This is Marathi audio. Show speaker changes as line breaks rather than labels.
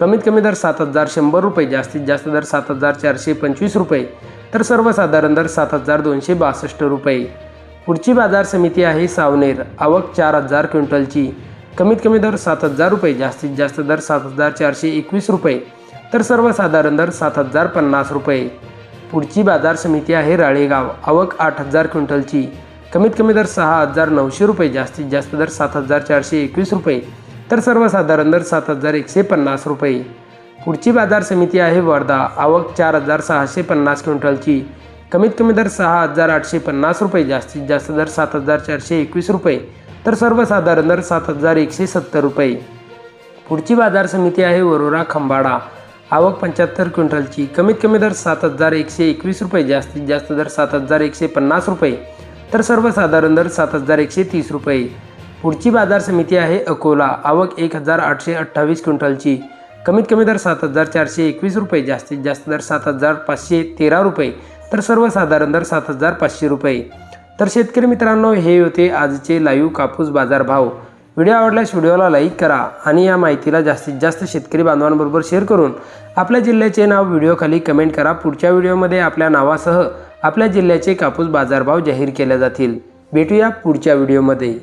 कमीत कमी दर सात हजार शंभर रुपये जास्तीत जास्त दर सात हजार चारशे पंचवीस रुपये तर सर्वसाधारण दर सात हजार दोनशे बासष्ट रुपये. पुढची बाजार समिती आहे सावनेर आवक चार हजार क्विंटलची. कमीत कमी दर सात हजार रुपये जास्तीत जास्त दर सात हजार चारशे एकवीस रुपये तर सर्वसाधारण दर सात हजार पन्नास रुपये. पुढची बाजार समिती आहे राळेगाव आवक आठ हजार क्विंटलची. कमीत कमी दर सहा हजार नऊशे रुपये जास्तीत जास्त दर सात हजार चारशे एकवीस रुपये तर सर्वसाधारण दर सात हजार एकशे पन्नास रुपये. पुढची बाजार समिती आहे वर्धा. आवक चार हजार सहाशे पन्नास क्विंटलची. कमीत कमी दर सहा हजार आठशे पन्नास रुपये. जास्तीत जास्त दर सात हजार चारशे एकवीस रुपये. तर सर्वसाधारण दर सात हजार एकशे सत्तर रुपये. पुढची बाजार समिती आहे वरोरा खंबाडा आवक पंच्याहत्तर क्विंटलची. कमीत कमी दर सात हजार एकशे एकवीस रुपये. जास्तीत जास्त दर सात हजार एकशे पन्नास रुपये. तर सर्वसाधारण दर सात हजार एकशे तीस रुपये. पुढची बाजार समिती आहे अकोला. आवक एक हजार आठशे अठ्ठावीस क्विंटलची. कमीत कमी दर सात हजार चारशे एकवीस रुपये जास्तीत जास्त दर सात हजार पाचशे तेरा रुपये तर सर्वसाधारण दर सात हजार पाचशे रुपये. तर शेतकरी मित्रांनो हे होते आजचे लाईव्ह कापूस बाजार भाव व्हिडिओ आवडल्यास व्हिडिओला लाईक करा आणि या माहितीला जास्तीत जास्त शेतकरी बांधवांबरोबर शेअर करून आपल्या जिल्ह्याचे नाव व्हिडिओखाली कमेंट करा. पुढच्या व्हिडिओमध्ये आपल्या नावासह आपल्या जिल्ह्याचे कापूस बाजारभाव जाहीर केले जातील. भेटूया पुढच्या व्हिडिओमध्ये.